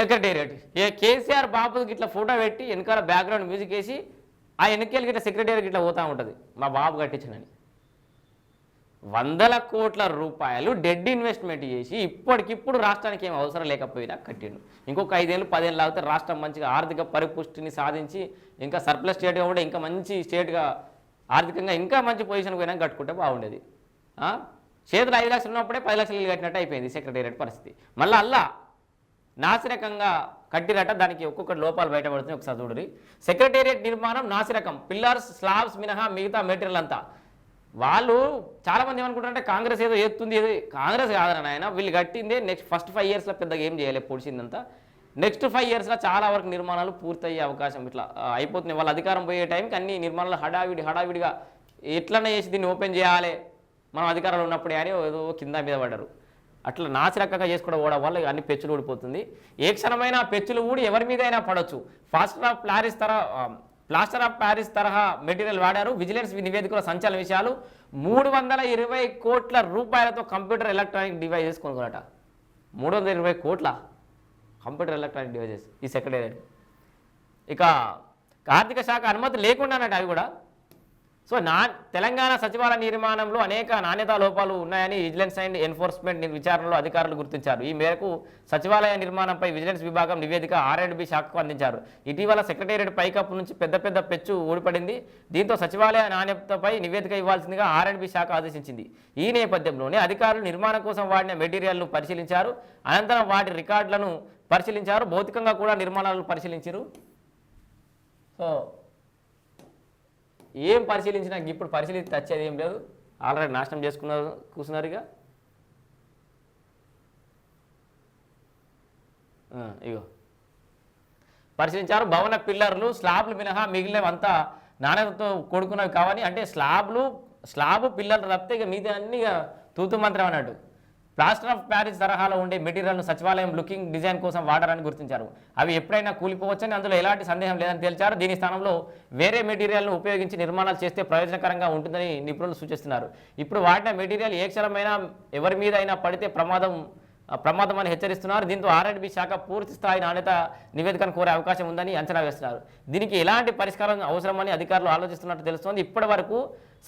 Secretariat. ఏ కేసీఆర్ బాబుకి ఇట్లా photo పెట్టి వెనకాల బ్యాక్గ్రౌండ్ మ్యూజిక్ వేసి ఆ వెనకాలకి ఇట్లా సెక్రటేరియట్ ఇట్లా పోతూ ఉంటుంది. మా బాబు కట్టించనని వందల కోట్ల రూపాయలు డెడ్ ఇన్వెస్ట్మెంట్ చేసి ఇప్పటికిప్పుడు రాష్ట్రానికి ఏం అవసరం లేకపోయినా కట్టిండు. ఇంకొక ఐదేళ్ళు పదేళ్ళు ఆగితే రాష్ట్రం మంచిగా ఆర్థిక పరిపుష్టిని సాధించి ఇంకా సర్ప్లస్ స్టేట్గా కూడా ఇంకా మంచి స్టేట్గా ఆర్థికంగా ఇంకా మంచి పొజిషన్ పోయినా కట్టుకుంటే బాగుండేది. చేతులు ఐదు లక్షలు ఉన్నప్పుడే పది లక్షలు ఇల్లు కట్టినట్టు అయిపోయింది సెక్రటేరియట్ పరిస్థితి. మళ్ళీ అల్లా నాసిరకంగా కట్టిరట దానికి ఒక్కొక్కటి లోపాలు బయటపడుతుంది ఒకసారి చూడరి సెక్రటేరియట్ నిర్మాణం నాసిరకం పిల్లర్స్ స్లాబ్స్ మినహా మిగతా మెటీరియల్ అంతా వాళ్ళు చాలామంది ఏమనుకుంటారంటే కాంగ్రెస్ ఏదో ఎత్తుంది ఏదో కాంగ్రెస్ కాదని ఆయన వీళ్ళు కట్టిందే నెక్స్ట్ ఫస్ట్ ఫైవ్ ఇయర్స్లో పెద్దగా ఏం చేయలేదు పొడిచిందంతా. నెక్స్ట్ ఫైవ్ ఇయర్స్లో చాలా వరకు నిర్మాణాలు పూర్తయ్యే అవకాశం ఇట్లా అయిపోతుంది అయిపోతున్నాయి. వాళ్ళ అధికారం పోయే టైంకి అన్ని నిర్మాణాలు హడావిడి హడావిడిగా ఎట్లనే చేసి దీన్ని ఓపెన్ చేయాలి మనం అధికారంలో ఉన్నప్పుడే అని ఏదో కింద మీద పడ్డారు. అట్లా నాసిరకంగా చేసుకోవడం కూడా వల్ల అన్ని పెచ్చులు ఊడిపోతుంది. ఏ క్షణమైన పెచ్చులు ఊడి ఎవరి మీదైనా పడవచ్చు ఫాస్టర్ ఆఫ్ ప్లారిస్ తరహా ప్లాస్టర్ ఆఫ్ ప్యారిస్ తరహా మెటీరియల్ వాడారు. విజిలెన్స్ నివేదికలో సంచలన విషయాలు. మూడు వందల ఇరవై కోట్ల రూపాయలతో కంప్యూటర్ ఎలక్ట్రానిక్ డివైజెస్ కొనుగోలట. మూడు వందల ఇరవై కోట్ల కంప్యూటర్ ఎలక్ట్రానిక్ డివైజెస్ ఈ సెక్రటేరియట్ ఇక ఆర్థిక శాఖ అనుమతి లేకుండానట అవి కూడా. సో నా తెలంగాణ సచివాలయ నిర్మాణంలో అనేక నాణ్యతా లోపాలు ఉన్నాయని విజిలెన్స్ అండ్ ఎన్ఫోర్స్మెంట్ విచారణలో అధికారులు గుర్తించారు. ఈ మేరకు సచివాలయ నిర్మాణంపై విజిలెన్స్ విభాగం నివేదిక ఆర్ఎండ్బి శాఖకు అందించారు. ఇటీవల సెక్రటేరియట్ పైకప్పు నుంచి పెద్ద పెద్ద పెచ్చు ఊడిపడింది. దీంతో సచివాలయ నాణ్యతపై నివేదిక ఇవ్వాల్సిందిగా ఆర్ఎండ్బి శాఖ ఆదేశించింది. ఈ నేపథ్యంలోనే అధికారులు నిర్మాణం కోసం వాడిన మెటీరియల్ను పరిశీలించారు. అనంతరం వాటి రికార్డులను పరిశీలించారు. భౌతికంగా కూడా నిర్మాణాలను పరిశీలించారు. సో ఏం పరిశీలించినా ఇప్పుడు పరిశీలించి వచ్చేది ఏం లేదు. ఆల్రెడీ నాశనం చేసుకున్నారు కూర్చున్నారు ఇక. ఇగో. పరిశీలించారు భవన పిల్లర్లు స్లాబ్లు మినహా మిగిలినవంతా నాణ్యతతో కూడుకున్నవి కావని అంటే స్లాబ్లు స్లాబ్ పిల్లర్లు తప్పితే ఇక మిగతా అన్ని ఇక తూతు మంత్రం అన్నట్టు. ప్లాస్టర్ ఆఫ్ ప్యారిస్ తరహాలో ఉండే మెటీరియల్ను సచివాలయం లుకింగ్ డిజైన్ కోసం వాడారని గుర్తించారు. అవి ఎప్పుడైనా కూలిపోవచ్చని అందులో ఎలాంటి సందేహం లేదని తేల్చారు. దీని స్థానంలో వేరే మెటీరియల్ను ఉపయోగించి నిర్మాణాలు చేస్తే ప్రయోజనకరంగా ఉంటుందని నిపుణులు సూచిస్తున్నారు. ఇప్పుడు వాడిన మెటీరియల్ ఏ క్షణమైనా ఎవరి మీద అయినా పడితే ప్రమాదం ప్రమాదం అని హెచ్చరిస్తున్నారు. దీంతో ఆర్ఎండ్బి శాఖ పూర్తి స్థాయి నాణ్యత నివేదికను కోరే అవకాశం ఉందని అంచనా వేస్తున్నారు. దీనికి ఎలాంటి పరిష్కారం అవసరమని అధికారులు ఆలోచిస్తున్నట్టు తెలుస్తోంది. ఇప్పటి వరకు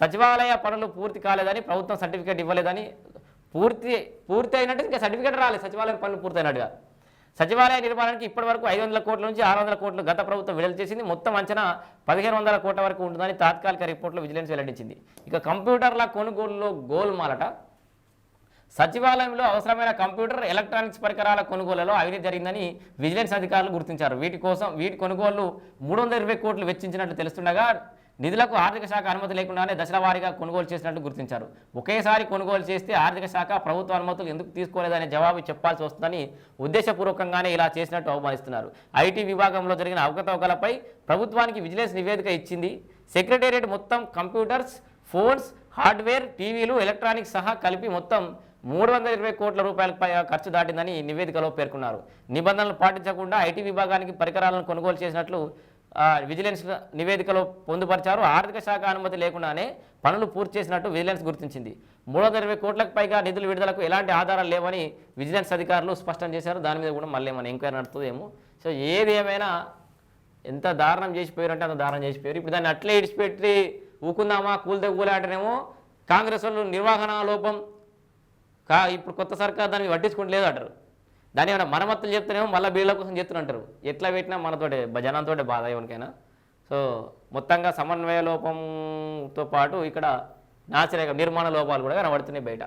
సచివాలయ పనులు పూర్తి కాలేదని ప్రభుత్వం సర్టిఫికేట్ ఇవ్వలేదని పూర్తి పూర్తి అయినట్టు ఇంకా సర్టిఫికేట్ రాలేదు సచివాలయం పనులు పూర్తయినట్టుగా. సచివాలయ నిర్మాణానికి ఇప్పటి వరకు ఐదు వందల కోట్ల నుంచి ఆరు వందల కోట్లు గత ప్రభుత్వం విడుదల చేసింది. మొత్తం అంచనా పదిహేను వందల కోట్ల వరకు ఉంటుందని తాత్కాలిక రిపోర్ట్లో విజిలెన్స్ వెల్లడించింది. ఇక కంప్యూటర్ల కొనుగోలులో గోల్మాలట. సచివాలయంలో అవసరమైన కంప్యూటర్ ఎలక్ట్రానిక్స్ పరికరాల కొనుగోలులో అవినీతి జరిగిందని విజిలెన్స్ అధికారులు గుర్తించారు. వీటి కోసం వీటి కొనుగోలు మూడు వందల ఇరవై కోట్లు వెచ్చించినట్లు తెలుస్తుండగా నిధులకు ఆర్థిక శాఖ అనుమతి లేకుండానే దశల వారీగా కొనుగోలు చేసినట్లు గుర్తించారు. ఒకేసారి కొనుగోలు చేస్తే ఆర్థిక శాఖ ప్రభుత్వ అనుమతులు ఎందుకు తీసుకోలేదనే జవాబు చెప్పాల్సి వస్తుందని ఉద్దేశపూర్వకంగానే ఇలా చేసినట్టు అవమానిస్తున్నారు ఐటీ విభాగంలో జరిగిన అవకతవకలపై ప్రభుత్వానికి విజిలెన్స్ నివేదిక ఇచ్చింది. సెక్రటేరియట్ మొత్తం కంప్యూటర్స్ ఫోన్స్ హార్డ్వేర్ టీవీలు ఎలక్ట్రానిక్స్ సహా కలిపి మొత్తం మూడు వందల ఇరవై కోట్ల రూపాయలపై ఖర్చు దాటిందని నివేదికలో పేర్కొన్నారు. నిబంధనలు పాటించకుండా ఐటీ విభాగానికి పరికరాలను కొనుగోలు చేసినట్లు విజిలెన్స్ నివేదికలో పొందుపరిచారు. ఆర్థిక శాఖ అనుమతి లేకుండానే పనులు పూర్తి చేసినట్టు విజిలెన్స్ గుర్తించింది. మూడు వందల ఇరవై కోట్లకు పైగా నిధులు విడుదలకు ఎలాంటి ఆధారాలు లేవని విజిలెన్స్ అధికారులు స్పష్టం చేశారు. దాని మీద కూడా మళ్ళీ ఏమైనా ఎంక్వైరీ నడుతుందేమో సో ఏది ఏమైనా ఎంత దారుణం చేసిపోయారు అంటే అంత దారుణం చేసిపోయారు ఇప్పుడు దాన్ని అట్లే ఇడిచిపెట్టి ఊకుందామా కూలితే కూలే కాంగ్రెస్ వాళ్ళు నిర్వహణ లోపం కా ఇప్పుడు కొత్త సర్కార్ దాన్ని పట్టించుకుంటలేదు అంటారు. దాని ఏమైనా మరమ్మతులు చెప్తేనేమో మళ్ళీ బీళ్ళ కోసం చెప్తుంటారు ఎట్లా పెట్టినా మనతోటే భజనంతో బాధ ఎవరికైనా. సో మొత్తంగా సమన్వయ లోపంతో పాటు ఇక్కడ నాచరిక నిర్మాణ లోపాలు కూడా కనబడుతున్నాయి బయట.